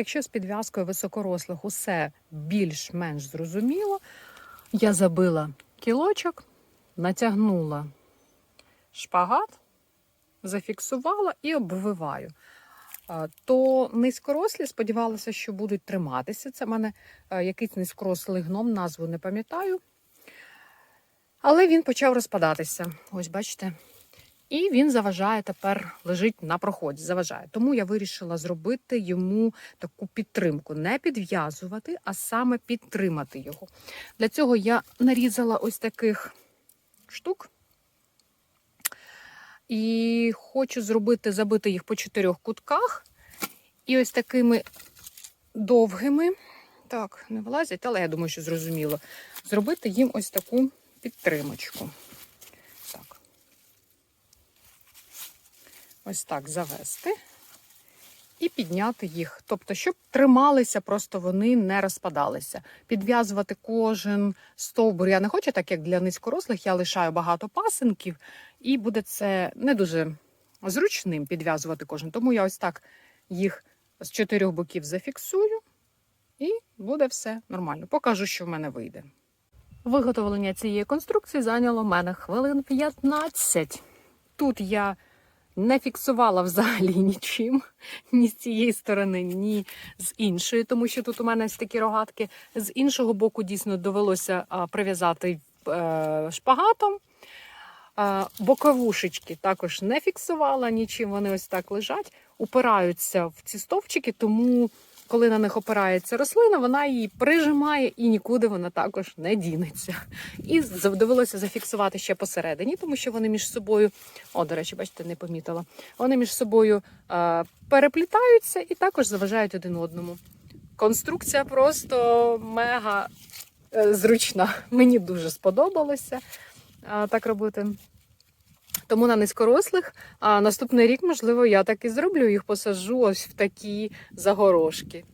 Якщо з підв'язкою високорослих усе більш-менш зрозуміло, я забила кілочок, натягнула шпагат, зафіксувала і обвиваю. То низькорослі сподівалася, що будуть триматися. Це в мене е, якийсь низькорослий гном, назву не пам'ятаю. Але він почав розпадатися. Ось бачите. І він заважає тепер лежить на проході. Заважає. Тому я вирішила зробити йому таку підтримку. Не підв'язувати, а саме підтримати його. Для цього я нарізала ось таких штук. І хочу зробити, забити їх по чотирьох кутках. І ось такими довгими, так, не вилазять, але я думаю, що зрозуміло. Зробити їм ось таку підтримочку. Ось так завести і підняти їх. Тобто, щоб трималися, просто вони не розпадалися. Підв'язувати кожен стовбур. Я не хочу, так як для низькорослих, я лишаю багато пасинків, і буде це не дуже зручним підв'язувати кожен. Тому я ось так їх з чотирьох боків зафіксую, і буде все нормально. Покажу, що в мене вийде. Виготовлення цієї конструкції зайняло мене хвилин 15. Тут я не фіксувала взагалі нічим, ні з цієї сторони, ні з іншої, тому що тут у мене ось такі рогатки. З іншого боку, дійсно довелося прив'язати е, шпагатом. Боковушечки також не фіксувала нічим, вони ось так лежать, упираються в ці стовпчики, тому коли на них опирається рослина, вона її прижимає і нікуди вона також не дінеться. І довелося зафіксувати ще посередині, тому що вони між собою, о, до речі, бачите, не помітила. Вони між собою е, переплітаються і також заважають один одному. Конструкція просто мега е, зручна. Мені дуже сподобалося е, так робити. Тому на низькорослих а наступний рік, можливо, я так і зроблю їх посаджу ось в такі загорожки.